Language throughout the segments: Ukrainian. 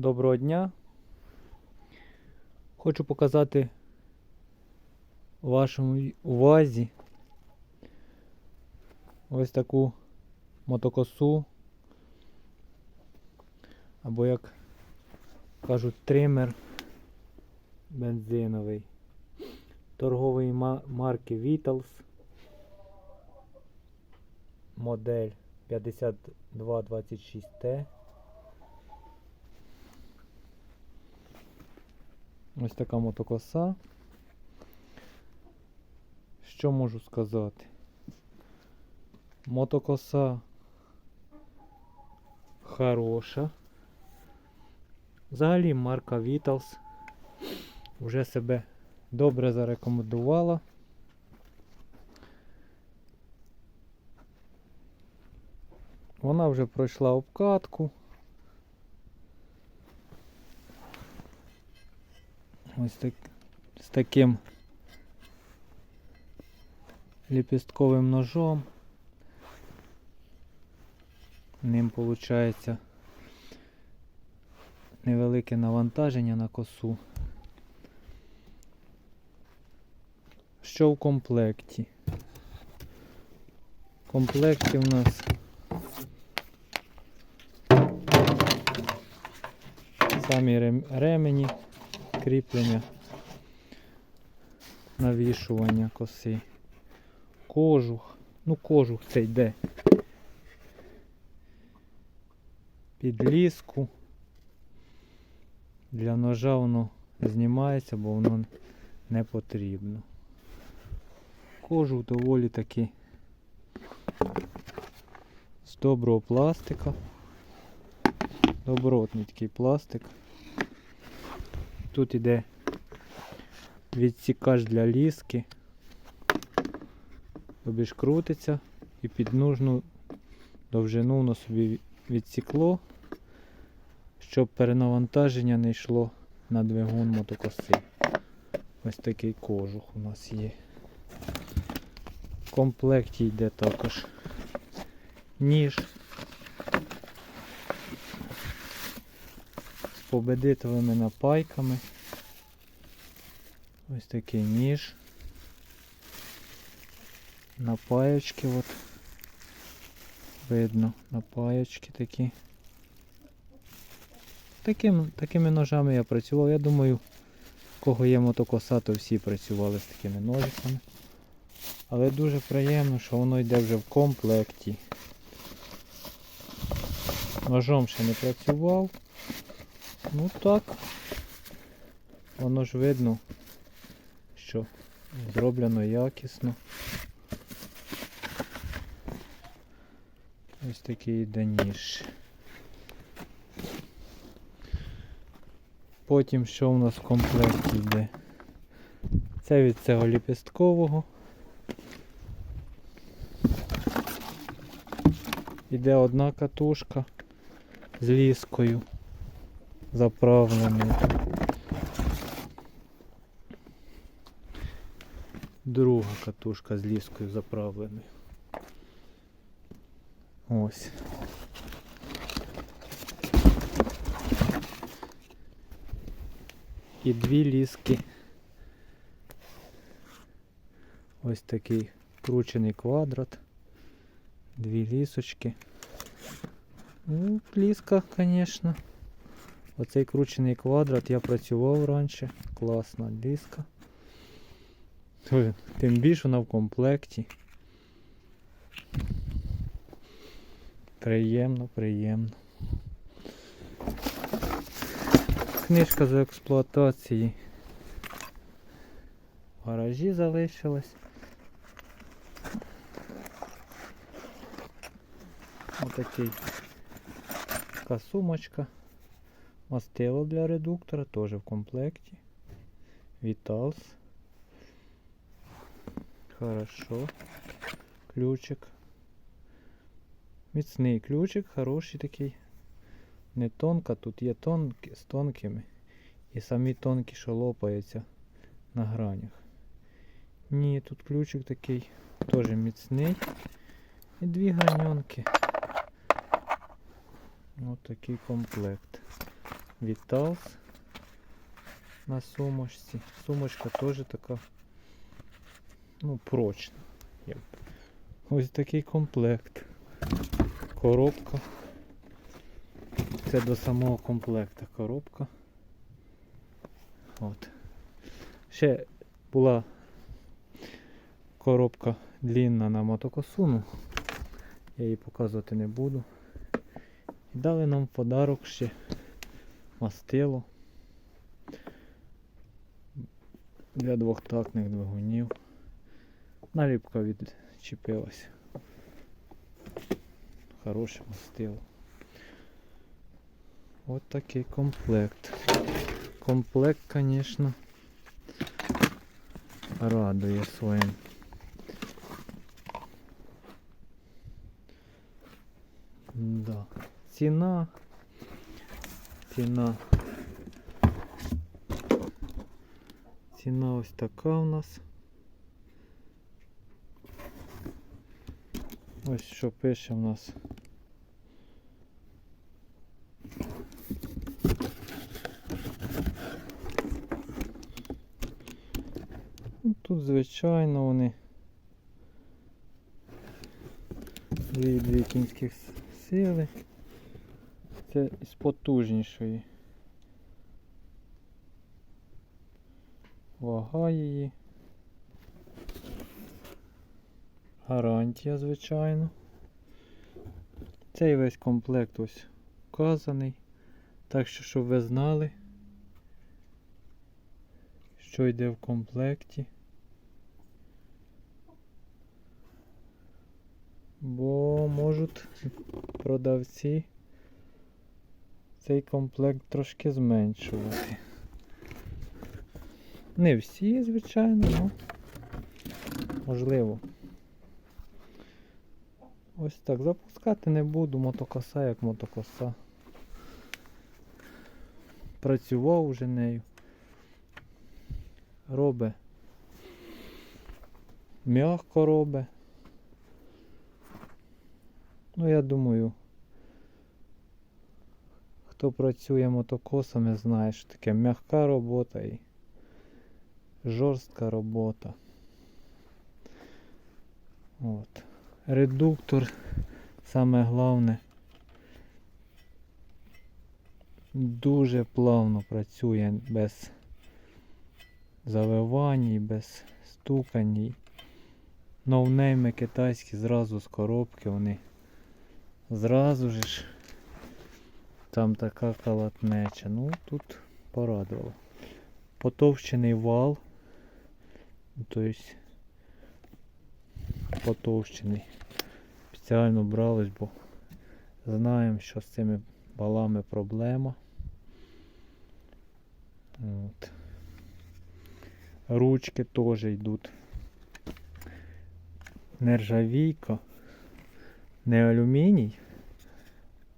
Доброго дня. Хочу показати вашому увазі ось таку мотокосу. Або як кажуть, тример бензиновий. Торгової марки Vitals. Модель 5226T. Ось така мотокоса. Що можу сказати? Мотокоса хороша. Взагалі марка Vitals вже себе добре зарекомендувала. Вона вже пройшла обкатку. Ось так, з таким ліпістковим ножом. Ним виходить невелике навантаження на косу. Що в комплекті? В комплекті в нас самі рем- ремені, кріплення, навішування коси, кожух. Ну, кожух це йде. Підліску. Для ножа воно знімається, бо воно не потрібно. Кожух доволі таки з доброго пластика. Добротний такий пластик. Тут іде відсікач для ліски. Тобі ж крутиться і під нужну довжину воно собі відсікло, щоб перенавантаження не йшло на двигун мотокоси. Ось такий кожух у нас є. В комплекті йде також ніж победитовими напайками. Ось такий ніж. Напаєчки от. Видно, напаєчки такі. Таким, такими ножами я працював. Я думаю, в кого є мотокоса, то всі працювали з такими ножиками. Але дуже приємно, що воно йде вже в комплекті. Ножом ще не працював. Ну так. Воно ж видно, що зроблено якісно. Ось такий йде ніж. Потім що у нас в комплекті йде? Це від цього ліпісткового. Іде одна катушка з ліскою заправленою. Друга катушка з ліскою заправленою. Ось. І дві ліски. Ось такий кручений квадрат. Дві лісочки. Ну, ліска, звісно. Оцей кручений квадрат я працював раніше. Класна ліска. Тим більше вона в комплекті. Приємно, приємно. Книжка з експлуатації. В гаражі залишилась. Отакий така сумочка. Мастило для редуктора теж в комплекті. Vitals. Хорошо. Ключик. Міцний ключик, хороший такий. Не тонка, тут є тонкі, з тонкими. І самі тонкі, що лопаються на гранях. Ні, тут ключик такий теж міцний. І дві граньонки. Ось такий комплект. Віталс на сумочці. Сумочка теж така, ну, прочна. Ось такий комплект. Коробка. Це до самого комплекта коробка. От. Ще була коробка длінна на мотокосуну. Я її показувати не буду. І дали нам подарок ще мастило для двохтактних двигунів. Наліпка відчепилась. Хороше мастило. От такий комплект. Комплект, звісно, радує своїм. Да. Ціна. Ціна. Ціна ось така у нас. Ось що пише у нас. Ну, Тут, звичайно, вони дві, дві кінських сили. Це із потужнішої. Вага її. Гарантія, звичайно. Цей весь комплект ось вказаний. Так що, щоб ви знали, що йде в комплекті. Бо можуть продавці цей комплект трошки зменшувати. Не всі, звичайно, але можливо. Ось так. Запускати не буду, мотокоса як мотокоса. Працював вже нею. Робе. М'ягко робе. Ну, я думаю, хто працює мотокосами, знає, що таке м'яка робота і жорстка робота. От. Редуктор, саме головне, дуже плавно працює без завивань, без стукань. Ноунейми китайські зразу з коробки вони зразу же ж там така калатнеча. Ну тут порадувало. Потовщений вал. Тобто потовщений. Спеціально брались, бо знаємо, що з цими валами проблема. От. Ручки теж йдуть. Нержавійка. Не алюміній,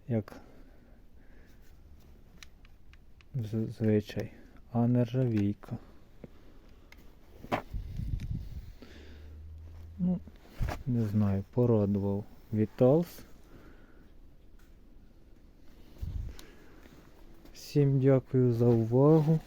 як звичай, а нержавійка. Ну, не знаю, порадував Віталс. Всім дякую за увагу.